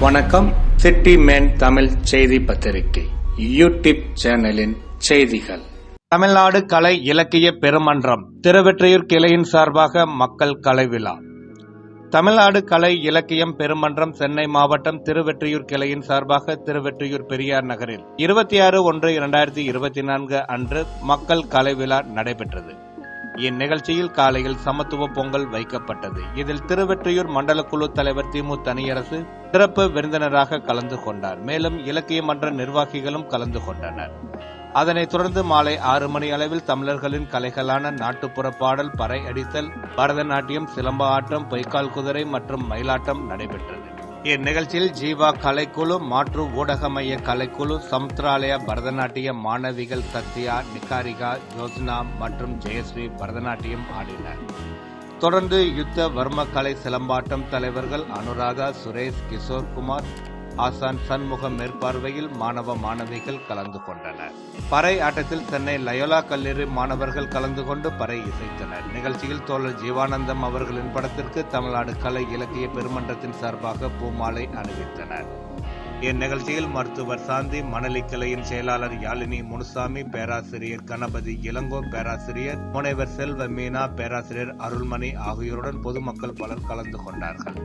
வணக்கம். City man Tamil செய்தி பத்திரிகை. யூடியூப் சேனலின் செய்திகள். தமிழ்நாடு கலை இலக்கிய பெருமன்றம். திருவெற்றியூர் கிளையின் சார்பாக மக்கள் கலை விழா. தமிழ்நாடு கலை இலக்கியம் பெருமன்றம் சென்னை மாவட்டம் திருவெற்றியூர் கிளையின் சார்பாக திருவெற்றியூர் பெரியார் நகரில் இருபத்தி ஆறு ஒன்று இரண்டாயிரத்தி இருபத்தி நான்கு அன்று மக்கள் கலை விழா நடைபெற்றது. இந்நிகழ்ச்சியில் காலையில் சமத்துவ பொங்கல் வைக்கப்பட்டது. இதில் திருவெற்றியூர் மண்டல குழு தலைவர் திமு தனியரசு சிறப்பு விருந்தினராக கலந்து கொண்டார். மேலும் இலக்கிய மன்ற நிர்வாகிகளும் கலந்து கொண்டனர். அதனைத் தொடர்ந்து மாலை ஆறு மணி அளவில் தமிழர்களின் கலைகளான நாட்டுப்புற பாடல் பறை அடித்தல் பரதநாட்டியம் சிலம்ப ஆட்டம் பொய்க்கால் குதிரை மற்றும் மயிலாட்டம் நடைபெற்றது. இந்நிகழ்ச்சியில் ஜீவா கலைக்குழு மாற்று ஊடக மைய கலைக்குழு சமுத்திராலயா பரதநாட்டிய மாணவிகள் சத்யா நிகாரிகா ஜோஸ்னா மற்றும் ஜெயஸ்ரீ பரதநாட்டியம் ஆடினர். தொடர்ந்து யுத்த வர்ம கலை சிலம்பாட்டம் தலைவர்கள் அனுராதா சுரேஷ் கிஷோர் குமார் ஆசான் சண்முகம் மேற்பார்வையில் மாணவ மாணவிகள் கலந்து கொண்டனர். பறை ஆட்டத்தில் சென்னை லயோலா கல்லூரி மாணவர்கள் கலந்து கொண்டு பறை இசைத்தனர். நிகழ்ச்சியில் தோழர் ஜீவானந்தம் அவர்களின் படத்திற்கு தமிழ்நாடு கலை இலக்கிய பெருமன்றத்தின் சார்பாக பூமாலை அணிவித்தனர். இந்நிகழ்ச்சியில் மருத்துவர் சாந்தி மணலி கிளையின் செயலாளர் யாழினி முனுசாமி பேராசிரியர் கணபதி இளங்கோ பேராசிரியர் முனைவர் செல்வ மீனா பேராசிரியர் அருள்மணி ஆகியோருடன் பொதுமக்கள் பலர் கலந்து கொண்டார்கள்.